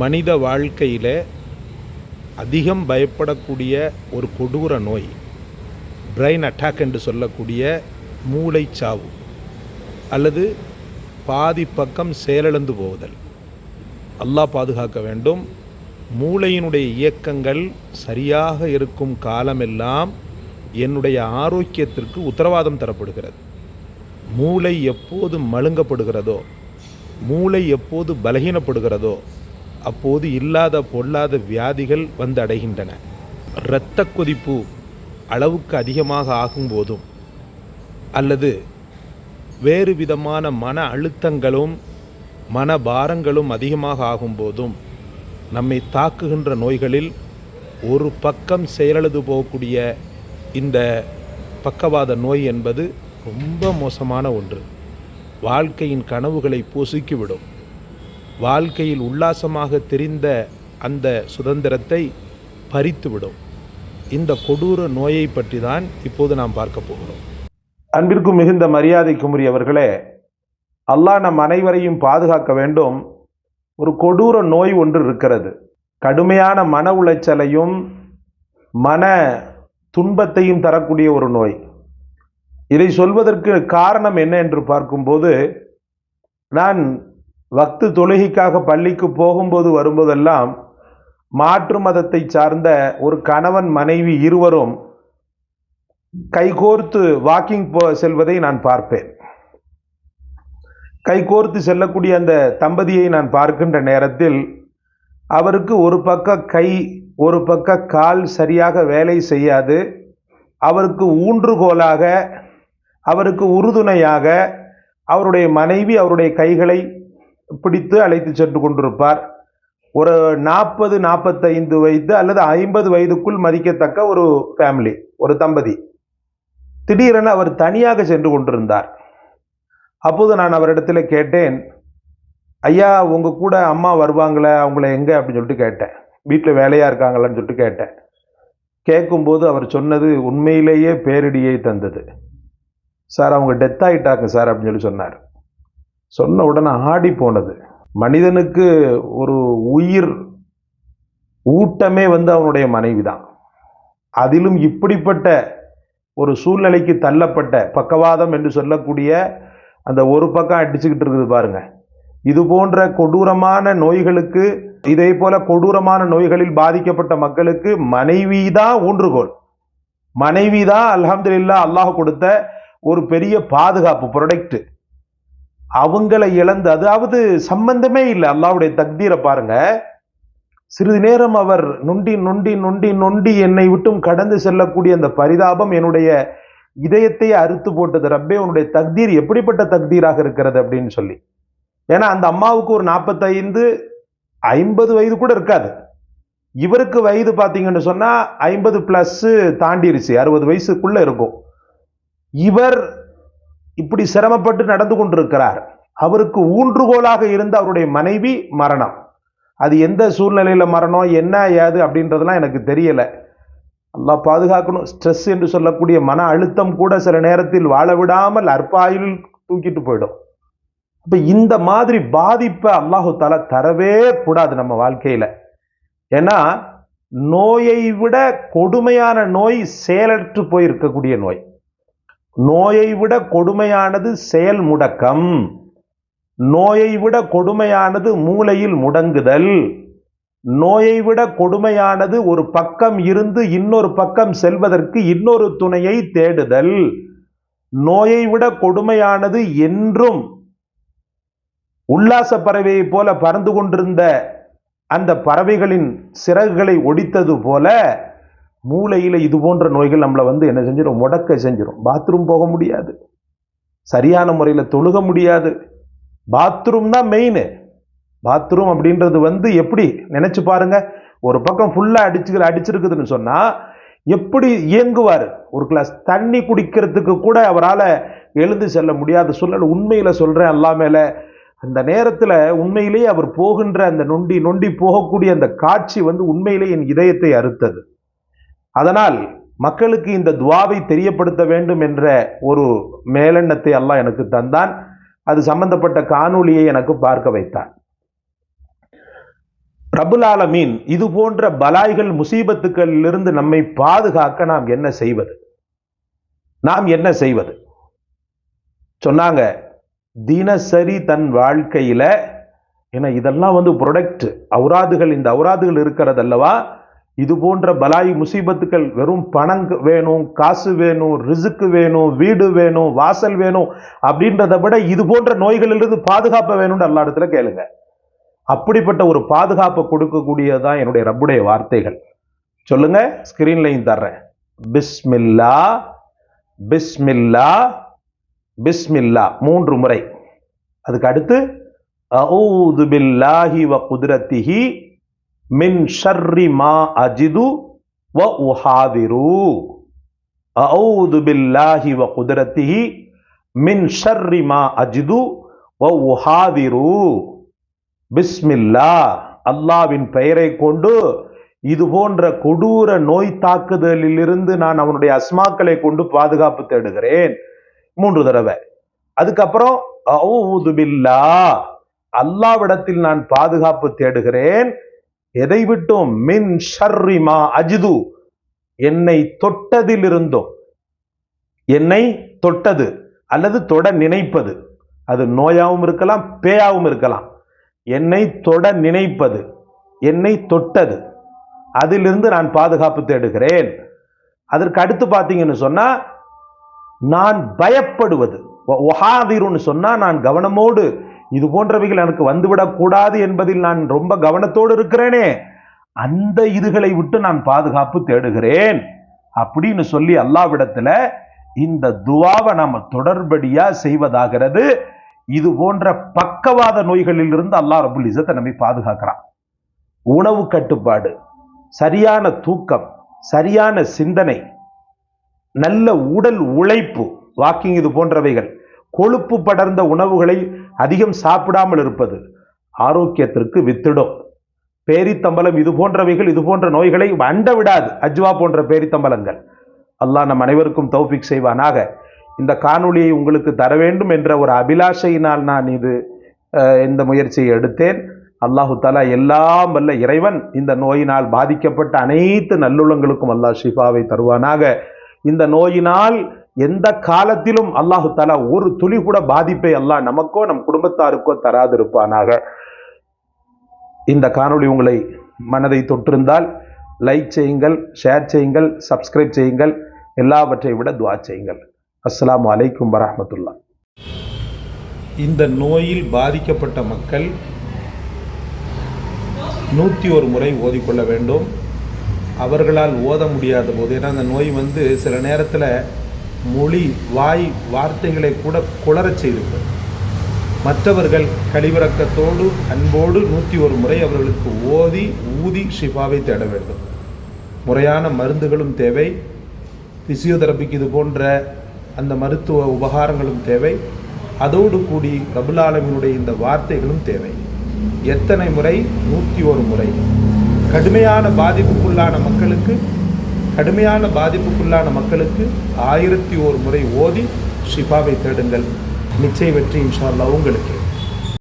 மனித வாழ்க்கையில் அதிகம் பயப்படக்கூடிய ஒரு கொடூர நோய் பிரெயின் அட்டாக் என்று சொல்லக்கூடிய மூளைச்சாவு அல்லது பாதி பக்கம் செயலிழந்து போவதல் அல்லாஹ் பாதுகாக்க வேண்டும். மூளையினுடைய இயக்கங்கள் சரியாக இருக்கும் காலமெல்லாம் என்னுடைய ஆரோக்கியத்திற்கு உத்தரவாதம் தரப்படுகிறது. மூளை எப்போது மழுங்கப்படுகிறதோ மூளை எப்போது பலகீனப்படுகிறதோ அப்போது இல்லாத பொல்லாத வியாதிகள் வந்து அடைகின்றன இரத்த கொதிப்பு அளவுக்கு அதிகமாக ஆகும்போதும் அல்லது வேறு விதமான மன அழுத்தங்களும் மன பாரங்களும் அதிகமாக ஆகும்போதும் நம்மை தாக்குகின்ற நோய்களில் ஒரு பக்கம் செயலழுது போகக்கூடிய இந்த பக்கவாத நோய் என்பது ரொம்ப மோசமான ஒன்று. வாழ்க்கையின் கனவுகளை பொசுக்கிவிடும். வாழ்க்கையில் உல்லாசமாக தெரிந்த அந்த சுதந்திரத்தை பறித்துவிடும். இந்த கொடூர நோயை பற்றி தான் இப்போது நாம் பார்க்க போகிறோம். அன்பிற்கும் மிகுந்த மரியாதைக்குரியவர்களே அல்லாஹ் நம் அனைவரையும் பாதுகாக்க வேண்டும். ஒரு கொடூர நோய் ஒன்று இருக்கிறது. கடுமையான மன உளைச்சலையும் மன துன்பத்தையும் தரக்கூடிய ஒரு நோய். இதை சொல்வதற்கு காரணம் என்ன என்று பார்க்கும்போது நான் வக்து தொழுகைக்காக பள்ளிக்கு போகும்போது வரும்போதெல்லாம் மாற்று மதத்தை சார்ந்த ஒரு கணவன் மனைவி இருவரும் கைகோர்த்து வாக்கிங் போ செல்வதை நான் பார்ப்பேன். கைகோர்த்து செல்லக்கூடிய அந்த தம்பதியை நான் பார்க்கின்ற நேரத்தில் அவருக்கு ஒரு பக்க கை ஒரு பக்க கால் சரியாக வேலை செய்யாது. அவருக்கு ஊன்றுகோலாக அவருக்கு உறுதுணையாக அவருடைய மனைவி அவருடைய கைகளை பிடித்து அழைத்து சென்று கொண்டிருப்பார். ஒரு நாற்பது நாற்பத்தைந்து வயது அல்லது ஐம்பது வயதுக்குள் மதிக்கத்தக்க ஒரு ஃபேமிலி ஒரு தம்பதி. திடீரென அவர் தனியாக சென்று கொண்டிருந்தார். அப்போது நான் அவரிடத்துல கேட்டேன் ஐயா உங்க கூட அம்மா வருவாங்களே அவங்கள எங்க? அப்படின்னு சொல்லிட்டு கேட்டேன். வீட்டில் வேலையா இருக்காங்களான்னு சொல்லிட்டு கேட்டேன். கேட்கும்போது அவர் சொன்னது உண்மையிலேயே பேரிடியை தந்தது. சார் அவங்க டெத் ஆகிட்டாங்க சார் அப்படின்னு சொல்லி சொன்னார். சொன்ன உடனே ஆடி போனது. மனிதனுக்கு ஒரு உயிர் ஊட்டமே வந்து அவனுடைய மனைவி தான் அதிலும் இப்படிப்பட்ட ஒரு சூழ்நிலைக்கு தள்ளப்பட்ட பக்கவாதம் என்று சொல்லக்கூடிய அந்த ஒரு பக்கம் அடிச்சுக்கிட்டு இருக்குது பாருங்க. இது போன்ற கொடூரமான நோய்களுக்கு இதே போல கொடூரமான நோய்களில் பாதிக்கப்பட்ட மக்களுக்கு மனைவி தான் ஊன்றுகோல். மனைவி தான் அலமதுல்லா அல்லாஹ் கொடுத்த ஒரு பெரிய பாதுகாப்பு ப்ரொடக்ட் அவங்களை இழந்து அதாவது சம்பந்தமே இல்லை. அல்லாவுடைய தக்தீரை பாருங்க. சிறிது நேரம் அவர் நொண்டி நொண்டி நொண்டி நொண்டி என்னை விட்டும் கடந்து செல்லக்கூடிய அந்த பரிதாபம் என்னுடைய இதயத்தை அறுத்து போட்டது. ரப்பே உன்னுடைய தக்தீர் எப்படிப்பட்ட தக்தீராக இருக்கிறது அப்படின்னு சொல்லி. ஏன்னா அந்த அம்மாவுக்கு ஒரு நாற்பத்தைந்து ஐம்பது வயது கூட இருக்காது. இவருக்கு வயது பார்த்தீங்கன்னு சொன்னால் ஐம்பது ப்ளஸ்ஸு தாண்டிருச்சு. அறுபது வயசுக்குள்ளே இருக்கும். இவர் இப்படி சிரமப்பட்டு நடந்து கொண்டிருக்கிறார். அவருக்கு ஊன்றுகோலாக இருந்த அவருடைய மனைவி மரணம். அது எந்த சூழ்நிலையில் மரணம் என்ன ஏது அப்படின்றதெல்லாம் எனக்கு தெரியலை. நல்லா பாதுகாக்கணும். ஸ்ட்ரெஸ் என்று சொல்லக்கூடிய மன அழுத்தம் கூட சில நேரத்தில் வாழ விடாமல் அற்பாயில் தூக்கிட்டு போயிடும். இப்போ இந்த மாதிரி பாதிப்பை அல்லாஹு தாலா தரவே கூடாது நம்ம வாழ்க்கையில். ஏன்னா நோயை விட கொடுமையான நோய் செயலற்று போய் இருக்கக்கூடிய நோய். நோயை விட கொடுமையானது செயல் முடக்கம். நோயை விட கொடுமையானது மூளையில் முடங்குதல். நோயை விட கொடுமையானது ஒரு பக்கம் இருந்து இன்னொரு பக்கம் செல்வதற்கு இன்னொரு துணையை தேடுதல். நோயை விட கொடுமையானது என்றும் உல்லாச பறவையை போல பறந்து கொண்டிருந்த அந்த பறவைகளின் சிறகுகளை ஒடித்தது போல மூளையில் இது போன்ற நோய்கள் நம்மளை வந்து என்ன செஞ்சிடும் முடக்க செஞ்சிடும் பாத்ரூம் போக முடியாது. சரியான முறையில் தொழுக முடியாது. பாத்ரூம் தான் மெயின் பாத்ரூம் அப்படின்றது வந்து எப்படி? நினச்சி பாருங்க. ஒரு பக்கம் ஃபுல்லாக அடிச்சு அடிச்சிருக்குதுன்னு சொன்னால் எப்படி இயங்குவார்? ஒரு கிளாஸ் தண்ணி குடிக்கிறதுக்கு கூட அவரால் எழுந்து செல்ல முடியாத. சூழல் உண்மையில் சொல்கிறேன் எல்லாமேல அந்த நேரத்தில் உண்மையிலேயே அவர் போகின்ற அந்த நொண்டி நொண்டி போகக்கூடிய அந்த காட்சி வந்து உண்மையிலே என் இதயத்தை அறுத்தது. அதனால் மக்களுக்கு இந்த துவாவை தெரியப்படுத்த வேண்டும் என்ற ஒரு மேலெண்ணத்தை அல்லாஹ் எனக்கு தந்தான். அது சம்பந்தப்பட்ட காணொளியை எனக்கு பார்க்க வைத்தான். ரபுல் ஆலமீன் இது போன்ற பலாய்கள் முசீபத்துக்களிலிருந்து நம்மை பாதுகாக்க நாம் என்ன செய்வது? நாம் என்ன செய்வது? சொன்னாங்க தினசரி தன் வாழ்க்கையில் ஏன்னா இதெல்லாம் வந்து ப்ரொடக்ட் அவுராதுகள் இந்த அவுராதுகள் இருக்கிறது அல்லவா இது போன்ற பலாயி முசீபத்துக்கள் வெறும் பணம் வேணும் காசு வேணும் ரிசுக்கு வேணும் வீடு வேணும் வாசல் வேணும் அப்படின்றத விட இது போன்ற நோய்களிலிருந்து பாதுகாப்பு வேணும்னு எல்லா இடத்துல கேளுங்க. அப்படிப்பட்ட ஒரு பாதுகாப்பை கொடுக்கக்கூடியதான் என்னுடைய ரப்புடைய வார்த்தைகள். சொல்லுங்க ஸ்கிரீன்லையும் தர்றேன். பிஸ்மில்லா பிஸ்மில்லா பிஸ்மில்லா. மூன்று முறை. அதுக்கு அடுத்து அவுது பில்லாஹி வ குதிரத்திஹி மின் ஷர்ரி மா அஜிது வ உஹாதிரு. அவுது பில்லாஹி வ குதிரத்திஹி மின் ஷர்ரி மா அஜிது வ உஹாதிரு. பிஸ்மில்லா. அல்லாவின் பெயரை கொண்டு இது போன்ற கொடூர நோய் தாக்குதலிலிருந்து நான் அவனுடைய அஸ்மாக்களை கொண்டு பாதுகாப்பு தேடுகிறேன். மூன்று தடவை. அதுக்கப்புறம் அல்லாவிடத்தில் நான் பாதுகாப்பு தேடுகிறேன். எதை விட்டும் மின் ஷர்ரிமா அஜிது. என்னை தொட்டதிலிருந்தோ என்னை தொட்டது அல்லது தொட நினைப்பது. அது நோயாகவும் இருக்கலாம் பேயாவும் இருக்கலாம். என்னை தொட நினைப்பது என்னை தொட்டது. அதிலிருந்து நான் பாதுகாப்பு தேடுகிறேன். அதற்கு அடுத்து பார்த்தீங்கன்னு சொன்னால் நான் பயப்படுவது. ஒஹாதிருன்னு சொன்னால் நான் கவனமோடு இது போன்றவைகள் எனக்கு வந்துவிடக்கூடாது என்பதில் நான் ரொம்ப கவனத்தோடு இருக்கிறேனே. அந்த இதுகளை விட்டு நான் பாதுகாப்பு தேடுகிறேன். அப்படின்னு சொல்லி அல்லாவிடத்துல இந்த துவாவை நாம் தொடர்படியா செய்வதாகிறது. இது போன்ற பக்கவாத நோய்களில் இருந்து அல்லாஹ் ரபுல் இசத்தை நம்மை பாதுகாக்கிறான். உணவு கட்டுப்பாடு சரியான தூக்கம் சரியான சிந்தனை நல்ல உடல் உழைப்பு வாக்கிங் இது போன்றவைகள். கொழுப்பு படர்ந்த உணவுகளை அதிகம் சாப்பிடாமல் இருப்பது ஆரோக்கியத்திற்கு வித்திடும். பேரித்தம்பலம் இது போன்றவைகள் இது போன்ற நோய்களை அண்ட விடாது. அஜ்வா போன்ற பேரித்தம்பலங்கள் அல்லாஹ் நம் அனைவருக்கும் தௌஃபிக் செய்வானாக. இந்த காணொளியை உங்களுக்கு தர வேண்டும் என்ற ஒரு அபிலாஷையினால் நான் இது இந்த முயற்சியை எடுத்தேன். அல்லாஹு தாலா எல்லாம் வல்ல இறைவன் இந்த நோயினால் பாதிக்கப்பட்ட அனைத்து நல்லுள்ளங்களுக்கும் அல்லாஹ் ஷிஃபாவை தருவானாக. இந்த நோயினால் எந்த காலத்திலும் அல்லாஹு தாலா ஒரு துளி கூட பாதிப்பை அல்லாஹ் நமக்கோ நம் குடும்பத்தாருக்கோ தராதிருப்பானாக. இந்த காணொளி உங்களை மனதை தொற்றிருந்தால் லைக் செய்யுங்கள் ஷேர் செய்யுங்கள் சப்ஸ்கிரைப் செய்யுங்கள் எல்லாவற்றை விட துவா செய்யுங்கள். அஸ்லாம் அலைக்கும் வரமத்துல்லா இந்த நோயில் பாதிக்கப்பட்ட மக்கள் நூற்றி ஒரு முறை ஓதிக்கொள்ள வேண்டும். அவர்களால் ஓத முடியாத போது ஏன்னா அந்த நோய் வந்து சில நேரத்தில் மொழி வாய் வார்த்தைகளை கூட குளரச் செய்துவிடும் மற்றவர்கள் கழிவிறக்கத்தோடு அன்போடு நூற்றி ஒரு முறை அவர்களுக்கு ஓதி ஊதி ஷிஃபாவை தேட வேண்டும். முறையான மருந்துகளும் தேவை. பிசியோதெரபிக்கு இது போன்ற அந்த மருத்துவ உபகாரங்களும் தேவை. அதோடு கூடி ரபுல் இந்த வார்த்தைகளும் தேவை. எத்தனை முறை? நூற்றி ஒரு முறை. கடுமையான பாதிப்புக்குள்ளான மக்களுக்கு கடுமையான பாதிப்புக்குள்ளான மக்களுக்கு ஆயிரத்தி ஓர் முறை ஓதி ஷிஃபாவை தேடுங்கள். நிச்சய வெற்றி இன்ஷால்லா உங்களுக்கு.